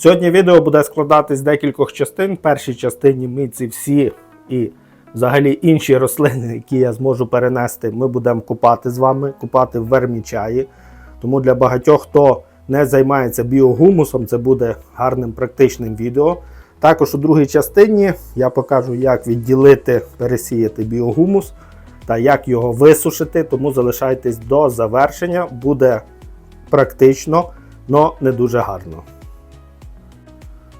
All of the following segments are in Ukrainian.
Сьогодні відео буде складатись з декількох частин. В першій частині ми ці всі і взагалі інші рослини, які я зможу перенести, ми будемо купати з вами, купати в вермічаї. Тому для багатьох, хто не займається біогумусом, це буде гарним практичним відео. Також у другій частині я покажу, як відділити, пересіяти біогумус та як його висушити. Тому залишайтесь до завершення. Буде практично, але не дуже гарно.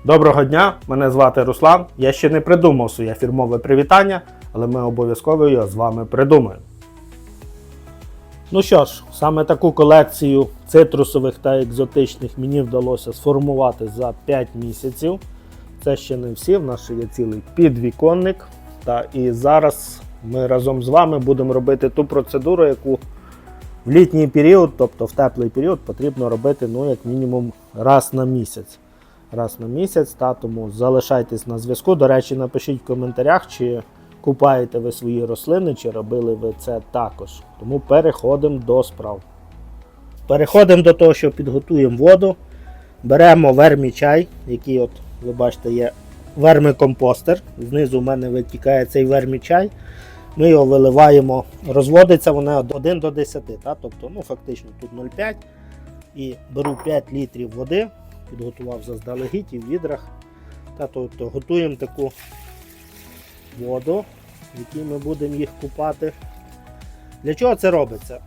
Доброго дня, мене звати Руслан. Я ще не придумав своє фірмове привітання, але ми обов'язково його з вами придумаємо. Ну що ж, саме таку колекцію цитрусових та екзотичних мені вдалося сформувати за 5 місяців. Це ще не всі, в нас ще є цілий підвіконник. Та і зараз ми разом з вами будемо робити ту процедуру, яку в літній період, тобто в теплий період, потрібно робити ну, як мінімум раз на місяць. Раз на місяць, та тому залишайтесь на зв'язку. До речі, напишіть в коментарях, чи купаєте ви свої рослини, чи робили ви це також. Тому переходимо до справ. Переходимо до того, що підготуємо воду. Беремо вермічай, який, от, ви бачите, є вермикомпостер. Знизу в мене витікає цей вермічай. Ми його виливаємо, розводиться від 1 до 10, та? тобто ну, фактично тут 0,5. І беру 5 літрів води, підготував заздалегідь і в відрах. Та, тобто готуємо таку воду, в якій ми будемо їх купати. Для чого це робиться?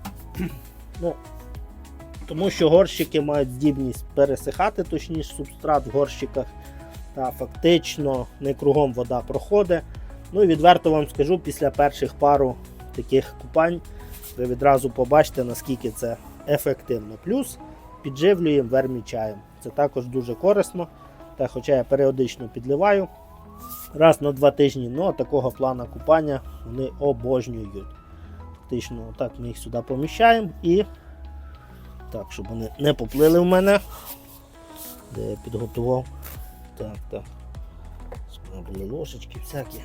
ну, тому що горщики мають здібність пересихати, точніше субстрат в горщиках. Та фактично не кругом вода проходить. Ну і відверто вам скажу, після перших пару таких купань ви відразу побачите, наскільки це ефективно. Плюс підживлюємо вермічаєм. Це також дуже корисно. Та хоча я періодично підливаю раз на два тижні, ну такого плану купання вони обожнюють. Фактично, так ми їх сюди поміщаємо і так, щоб вони не поплили в мене. Де я підготував. Так, так. Були ложечки всякі.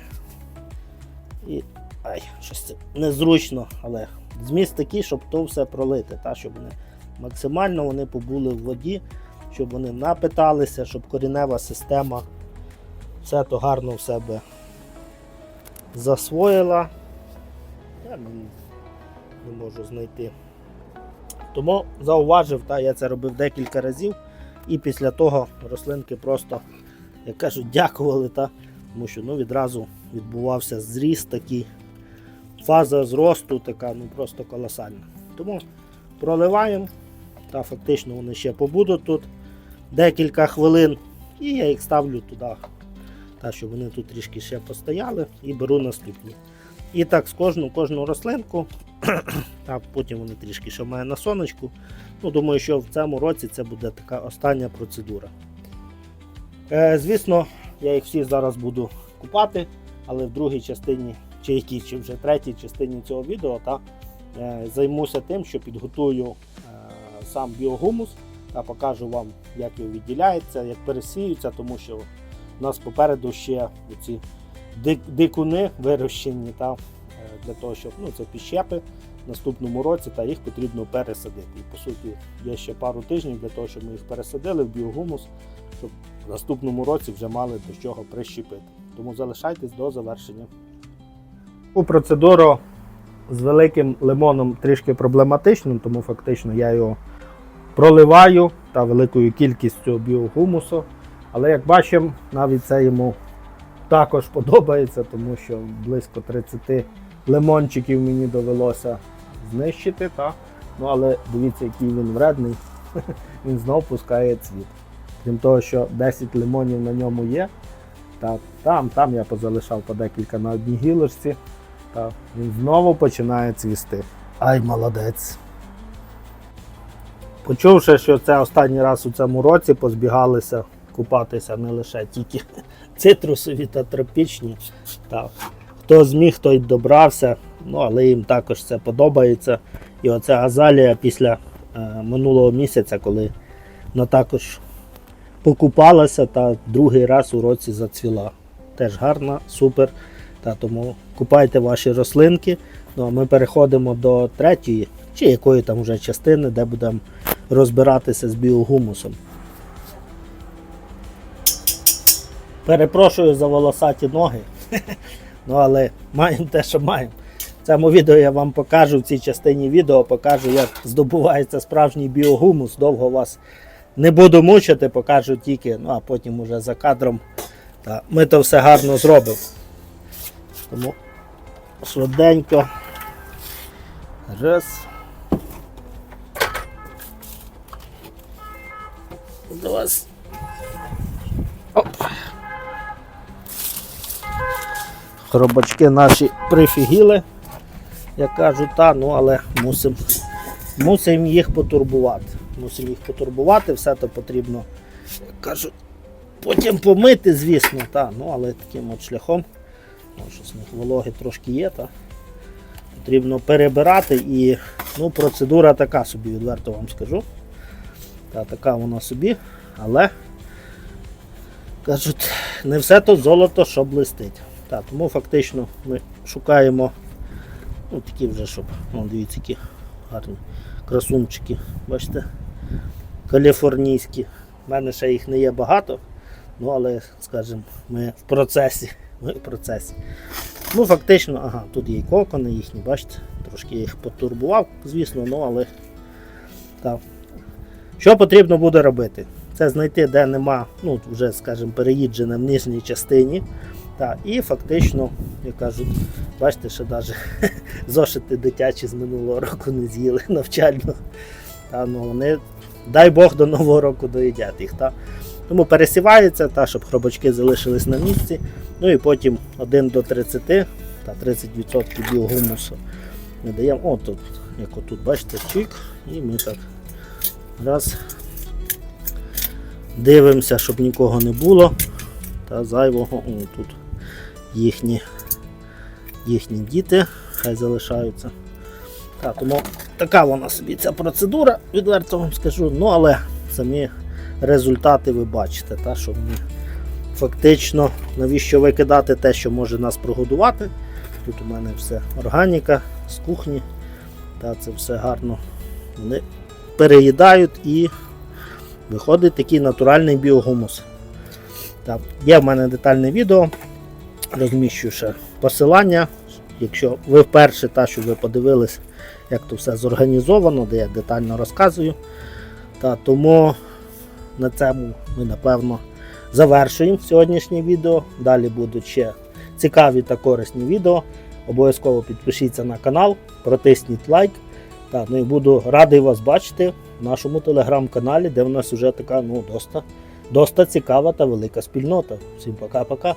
І. Ай, щось це незручно, але зміст такий, щоб то все пролити, та, щоб вони максимально вони побули в воді, щоб вони напиталися, щоб корінева система все то гарно в себе засвоїла. Я не, можу знайти. Тому зауважив, та, я це робив декілька разів, і після того рослинки просто, як кажуть, дякували, та, тому що ну, відразу відбувався зріст такий, фаза зросту така ну, просто колосальна. Тому проливаємо, та фактично вони ще побудуть тут декілька хвилин, і я їх ставлю туди, та, щоб вони тут трішки ще постояли, і беру наступні. І так з кожну кожну рослинку, та потім вони трішки ще має на сонечку. Ну, Думаю, що в цьому році це буде така остання процедура. Е, звісно, я їх всі зараз буду купати, але в другій частині, чи якій, чи вже третій частині цього відео, та, е, займуся тим, що підготую е, сам біогумус та покажу вам, як його відділяється, як пересіються, тому що у нас попереду ще ці дикуни вирощені та, е, для того, щоб ну, це підщепи в наступному році, та їх потрібно пересадити. І по суті, є ще пару тижнів для того, щоб ми їх пересадили в біогумус, щоб в наступному році вже мали до чого прищепити. Тому залишайтесь до завершення. У процедуру з великим лимоном трішки проблематично, тому фактично я його проливаю та великою кількістю біогумусу. Але як бачимо, навіть це йому також подобається, тому що близько 30 лимончиків мені довелося знищити. Та? Ну, але дивіться, який він вредний. Він знов пускає цвіт. Крім того, що 10 лимонів на ньому є. Та, там, там я позалишав по декілька на одній гілочці. Та, він знову починає цвісти. Ай, молодець. Почувши, що це останній раз у цьому році позбігалися купатися не лише тільки цитрусові та тропічні. Так. Хто зміг, той добрався, ну, але їм також це подобається. І оця азалія після е, минулого місяця, коли вона також покупалася та другий раз у році зацвіла. Теж гарна, супер. Та тому купайте ваші рослинки. Ну а ми переходимо до третьої, чи якої там вже частини, де будемо розбиратися з біогумусом. Перепрошую за волосаті ноги. ну але маємо те, що маємо. В цьому відео я вам покажу в цій частині відео, покажу, як здобувається справжній біогумус. Довго вас не буду мучити, покажу тільки, ну а потім уже за кадром. Та ми то все гарно зробимо. Тому швиденько. Раз. Два. Оп. Хробачки наші прифігіли, як кажуть, та, ну але мусимо мусим їх потурбувати. Мусимо їх потурбувати, все то потрібно, як кажуть, потім помити, звісно, та, ну але таким от шляхом, ну, щось них вологи трошки є, та, потрібно перебирати і ну, процедура така собі, відверто вам скажу. Та, така вона собі, але кажуть, не все то золото, що блистить. Так, тому фактично ми шукаємо ну, такі вже, щоб, о, дивіться, які гарні красунчики. Бачите? Каліфорнійські. У мене ще їх не є багато, ну але, скажімо, ми в процесі. Ми в процесі. Ну, фактично, ага, тут є і кокони їхні, бачите, трошки їх потурбував, звісно, ну але так. Що потрібно буде робити? Це знайти, де нема, ну, вже, скажімо, переїджене в нижній частині. Так, і фактично, як кажуть, бачите, що навіть зошити дитячі з минулого року не з'їли навчально. Та, ну, вони, дай Бог, до Нового року доїдять їх. Та. Тому пересівається, та, щоб хробачки залишились на місці. Ну і потім 1 до 30 та 30% біогумусу ми даємо. О, тут, як отут, бачите, чик, і ми так раз дивимося, щоб нікого не було. Та зайвого, о, тут їхні, їхні діти, хай залишаються. Так, тому така вона собі ця процедура, відверто вам скажу. Ну, але самі результати ви бачите, та, що вони фактично навіщо викидати те, що може нас прогодувати. Тут у мене все органіка з кухні. Та, це все гарно. Переїдають і виходить такий натуральний біогумус. Так, є в мене детальне відео, розміщу ще посилання. Якщо ви вперше та, що ви подивились, як то все зорганізовано, де я детально розказую. Та, тому на цьому ми напевно завершуємо сьогоднішнє відео. Далі будуть ще цікаві та корисні відео. Обов'язково підпишіться на канал, протисніть лайк. Та, ну і буду радий вас бачити в нашому телеграм-каналі, де в нас вже така ну, доста, доста цікава та велика спільнота. Всім пока-пока.